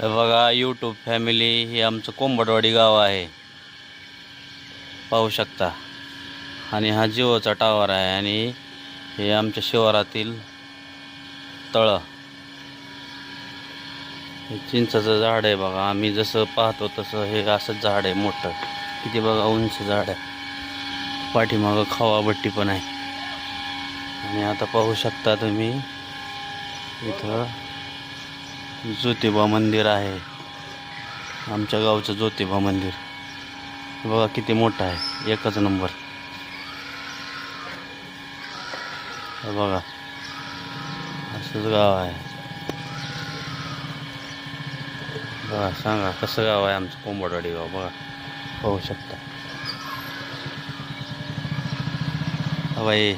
हे बघा YouTube family हे आमचं कोंबडवाडी गाव आहे. पाहू शकता. आणि हा जिओचा टावर आहे आणि हे आमच्या शिवारातील तळं. हे चिंचाचं झाड आहे बघा. आम्ही जसं पाहतो तसं हे असंच झाड आहे मोठं. किती बघा उंच झाड आहे. पाठीमागं खवाबट्टी पण आहे. आणि आता पाहू शकता तुम्ही इथं ज्योतिबा मंदिर आहे. आमच्या गावचं ज्योतिबा मंदिर. बघा किती मोठं आहे. एकच नंबर. बघा. असंच गाव आहे. बघा सांगा कसं गाव आहे आमचं कोंबडवाडी गाव? बघा. पाहू शकता. बाई